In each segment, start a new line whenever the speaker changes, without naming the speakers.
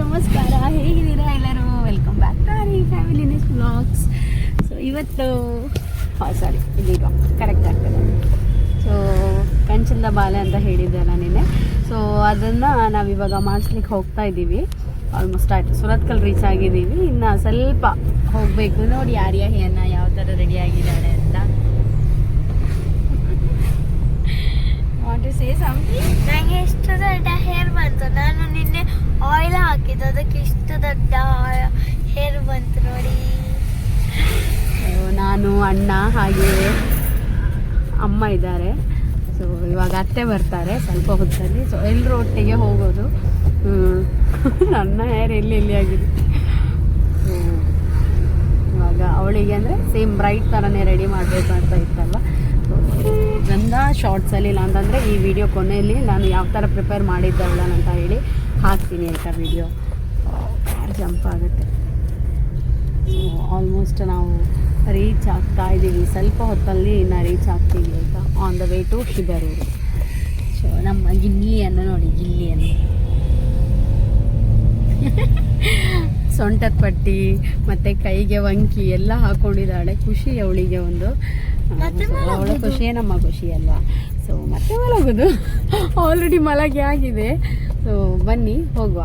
ನಮಸ್ಕಾರ. ಹೇಗಿದ್ದೀರಾ ಎಲ್ಲರೂ welcome back to our family news blogs so ಇವತ್ತು ಸಾರಿ ಇದೀಗ ಕರೆಕ್ಟ್ ಆಗ್ತದೆ. ಸೊ ಕಂಚಿಂದ ಬಾಲೆ ಅಂತ ಹೇಳಿದ್ದೆಲ್ಲ ನಿನ್ನೆ. ಸೊ ಅದನ್ನು ನಾವಿವಾಗ ಮಾಡಿಸ್ಲಿಕ್ಕೆ ಹೋಗ್ತಾ ಇದ್ದೀವಿ. ಆಲ್ಮೋಸ್ಟ್ ಆಯಿತು. ಸುರತ್ಕಲ್ ರೀಚ್ ಆಗಿದ್ದೀವಿ. ಇನ್ನು ಸ್ವಲ್ಪ ಹೋಗಬೇಕು. ನೋಡಿ ಆರ್ಯಾಹಿಯನ್ನು ಯಾವ ಥರ ರೆಡಿ ಆಗಿದ್ದಾಳೆ ಅಂತ. ವಾಂಟ್ ಟು ಸೇ ಸಮಥಿಂಗ್
ನಂಗೆ ಎಷ್ಟು ದೊಡ್ಡ ಹೇರ್ ಬಂತು ನಾನು ನಿನ್ನೆ ಆಯಿಲ್ ಹಾಕಿದ್ದು. ಅದಕ್ಕೆ ಇಷ್ಟು ದೊಡ್ಡ ಹೇರ್ ಬಂತು ನೋಡಿ.
ನಾನು, ಅಣ್ಣ ಹಾಗೆ ಅಮ್ಮ ಇದ್ದಾರೆ. ಸೊ ಇವಾಗ ಅತ್ತೆ ಬರ್ತಾರೆ ಸ್ವಲ್ಪ ಹೊತ್ತಲ್ಲಿ. ಸೊ ಎಲ್ಲರೂ ಒಟ್ಟಿಗೆ ಹೋಗೋದು. ನನ್ನ ಹೇರ್ ಎಲ್ಲಿ ಎಲ್ಲಿ ಆಗಿದೆ? ಇವಾಗ ಅವಳಿಗೆ ಅಂದರೆ ಸೇಮ್ ಬ್ರೈಟ್ ಥರನೇ ರೆಡಿ ಮಾಡಬೇಕು ಅಂತ ಇತ್ತಲ್ವ? ಗಂಧ ಶಾರ್ಟ್ಸಲ್ಲಿ ಇಲ್ಲ ಅಂತಂದರೆ ಈ ವಿಡಿಯೋ ಕೊನೆಯಲ್ಲಿ ನಾನು ಯಾವ ಥರ ಪ್ರಿಪೇರ್ ಮಾಡಿದ್ದವಳ ಅಂತ ಹೇಳಿ ಹಾಕ್ತೀನಿ ಆಯಿತಾ ವಿಡಿಯೋ ಜಂಪ್ ಆಗುತ್ತೆ. ಆಲ್ಮೋಸ್ಟ್ ನಾವು ರೀಚ್ ಆಗ್ತಾ ಇದ್ದೀವಿ. ಸ್ವಲ್ಪ ಹೊತ್ತಲ್ಲಿ ಇನ್ನು ರೀಚ್ ಆಗ್ತೀವಿ ಆಯಿತಾ on the way to Shibaroor so ನಮ್ಮ ಗಿಲ್ಲಿಯನ್ನು ನೋಡಿ ಗಿಲ್ಲಿಯನ್ನು ಸೊಂಟದ ಪಟ್ಟಿ, ಮತ್ತು ಕೈಗೆ ವಂಕಿ ಎಲ್ಲ ಹಾಕ್ಕೊಂಡಿದ್ದಾಳೆ ಖುಷಿ ಅವಳಿಗೆ ಒಂದು. ಅವಳ ಖುಷಿಯೇ ನಮ್ಮ ಖುಷಿ ಅಲ್ವಾ? ಸೊ ಮತ್ತೆ ಮಲಗೋದು. ಆಲ್ರೆಡಿ ಮಲಗಿ ಆಗಿದೆ. ಸೊ ಬನ್ನಿ ಹೋಗುವ.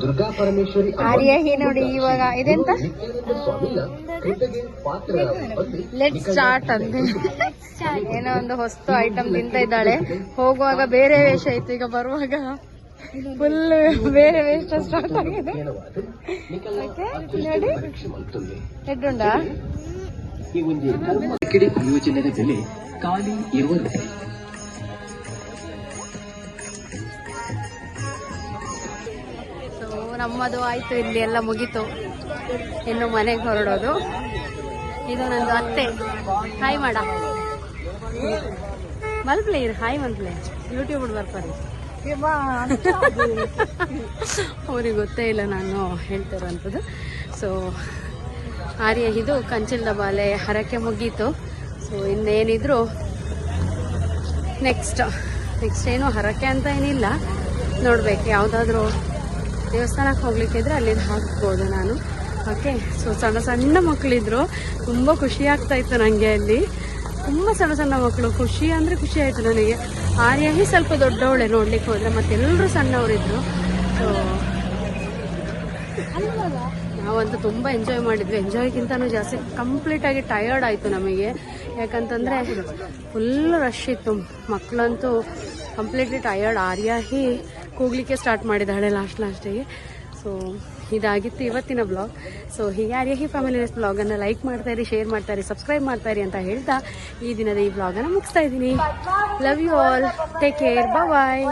ದುರ್ಗಾ ಪರಮೇಶ್ವರಿ
ಆರ್ಯ ಹಿ ನೋಡಿ ಇವಾಗ ಇದೆಂತ? ಲೆಟ್ ಸ್ಟಾರ್ಟ್ ಅಂತ. ಏನೋ ಒಂದು ಹೊಸ್ತು ಐಟಮ್ ತಿಂತ ಇದ್ದಾಳೆ. ಹೋಗುವಾಗ ಬೇರೆ ವೇಷ ಇತ್ತು ಈಗ ಬರುವಾಗ ಫುಲ್ ಬೇರೆ ವೇಷ ಸ್ಟಾರ್ಟ್ ಆಗಿದೆ. ನೋಡಿ.
ಈ ಒಂದು ಕಿಡಿ ಯೋಜನೆಯ ಬೆಲೆ ಖಾಲಿ ಇರುವಂತೆ
ನಮ್ಮದು ಆಯ್ತು, ಇಲ್ಲಿ ಎಲ್ಲ ಮುಗೀತು. ಇನ್ನು ಮನೆಗೆ ಹೊರಡೋದು. ಇದು ನಂದು ಅತ್ತೆ. ಹಾಯ್ ಮಾಡ ಮಲ್ಪ್ಲೆ ಇರು ಹಾಯ್ ಮಲ್ಪ್ಲೆ ಯೂಟ್ಯೂಬ್ ಬರ್ತಾರೆ. ಅವ್ರಿಗೆ ಗೊತ್ತೇ ಇಲ್ಲ ನಾನು ಹೇಳ್ತಿರೋಂಥದ್ದು. ಸೊ ಆರ್ಯ, ಇದು ಕಂಚಿಲ್ದ ಬಾಲೆ ಹರಕೆ ಮುಗೀತು. ಸೊ ಇನ್ನೇನಿದ್ರು ನೆಕ್ಸ್ಟ್ ನೆಕ್ಸ್ಟ್ ಏನು ಹರಕೆ ಅಂತ ಏನಿಲ್ಲ. ನೋಡ್ಬೇಕು, ಯಾವುದಾದ್ರೂ ದೇವಸ್ಥಾನಕ್ಕೆ ಹೋಗ್ಲಿಕ್ಕೆ ಇದ್ರೆ ಅಲ್ಲಿ ಹಾಕ್ಬೋದು ನಾನು. ಓಕೆ ಸೊ ಸಣ್ಣ ಸಣ್ಣ ಮಕ್ಕಳಿದ್ರು ತುಂಬ ಖುಷಿ ಆಗ್ತಾ ಇತ್ತು ನನಗೆ ಅಲ್ಲಿ. ತುಂಬ ಸಣ್ಣ ಸಣ್ಣ ಮಕ್ಕಳು ಖುಷಿ ಅಂದರೆ ಖುಷಿ ಆಯಿತು ನನಗೆ. ಆರ್ಯಾಹಿ ಸ್ವಲ್ಪ ದೊಡ್ಡವಳೆ ನೋಡ್ಲಿಕ್ಕೆ ಹೋದ್ರೆ ಮತ್ತೆಲ್ಲರೂ ಸಣ್ಣವರಿದ್ರು. ಸೊ ನಾವಂತೂ ತುಂಬ ಎಂಜಾಯ್ ಮಾಡಿದ್ವಿ. ಎಂಜಾಯ್ಗಿಂತನೂ ಜಾಸ್ತಿ ಕಂಪ್ಲೀಟ್ ಆಗಿ ಟಯರ್ಡ್ ಆಯಿತು ನಮಗೆ. ಯಾಕಂತಂದರೆ ಫುಲ್ ರಶ್ ಇತ್ತು. ಮಕ್ಕಳಂತೂ ಕಂಪ್ಲೀಟ್ಲಿ ಟಯರ್ಡ್ ಆರ್ಯಾಹಿ ಕೂಗ್ಲಿಕ್ಕೆ ಸ್ಟಾರ್ಟ್ ಮಾಡಿದ್ದಾಳೆ ಲಾಸ್ಟ್ ಲಾಸ್ಟಿಗೆ ಸೊ ಇದಾಗಿತ್ತು ಇವತ್ತಿನ ಬ್ಲಾಗ್ ಸೊ ಹೀಗೆ ಹೀ ಫ್ಯಾಮಿಲಿ ಬ್ಲಾಗನ್ನು ಲೈಕ್ ಮಾಡ್ತಾ ಇರಿ ಶೇರ್ ಮಾಡ್ತಾ ಇರಿ ಸಬ್ಸ್ಕ್ರೈಬ್ ಮಾಡ್ತಾ ಇರಿ ಅಂತ ಹೇಳ್ತಾ ಈ ದಿನದ ಈ ಬ್ಲಾಗನ್ನು ಮುಗಿಸ್ತಾ ಇದ್ದೀನಿ. Love you all take care bye